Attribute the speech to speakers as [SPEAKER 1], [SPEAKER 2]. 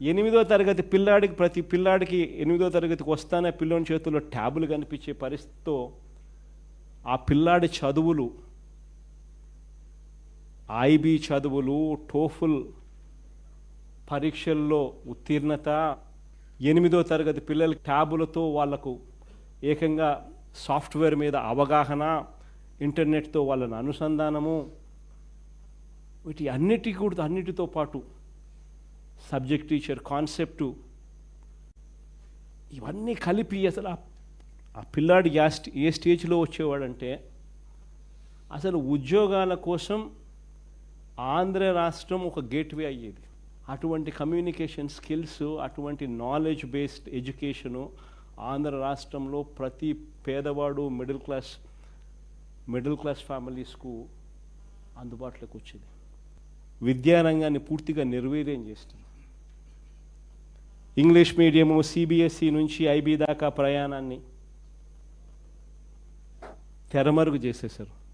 [SPEAKER 1] ఎనిమిదో తరగతి పిల్లాడికి ప్రతి పిల్లాడికి ఎనిమిదో తరగతికి వస్తానే పిల్లోని చేతుల్లో ట్యాబులు కనిపించే పరిస్థితితో ఆ పిల్లాడి చదువులు ఐబీ చదువులు టోఫుల్ పరీక్షల్లో ఉత్తీర్ణత ఎనిమిదో తరగతి పిల్లల ట్యాబులతో వాళ్ళకు ఏకంగా సాఫ్ట్వేర్ మీద అవగాహన ఇంటర్నెట్తో వాళ్ళని అనుసంధానము వీటి అన్నిటి కూడా అన్నిటితో పాటు సబ్జెక్ట్ టీచర్ కాన్సెప్టు ఇవన్నీ కలిపి అసలు ఆ- ఆ పిల్లాడి యా ఏ స్టేజ్లో వచ్చేవాడంటే అసలు ఉద్యోగాల కోసం ఆంధ్ర రాష్ట్రం ఒక గేట్వే అయ్యేది. అటువంటి కమ్యూనికేషన్ స్కిల్స్ అటువంటి నాలెడ్జ్ బేస్డ్ ఎడ్యుకేషను ఆంధ్ర రాష్ట్రంలో ప్రతి పేదవాడు మిడిల్ క్లాస్ మిడిల్ క్లాస్ ఫ్యామిలీస్కు అందుబాటులోకి వచ్చింది. విద్యారంగాన్ని పూర్తిగా నిర్వీర్యం చేస్తుంది. ఇంగ్లీష్ మీడియము సిబిఎస్ఈ నుంచి ఐబీ దాకా ప్రయాణాన్ని తెరమరుగు చేసేశారు.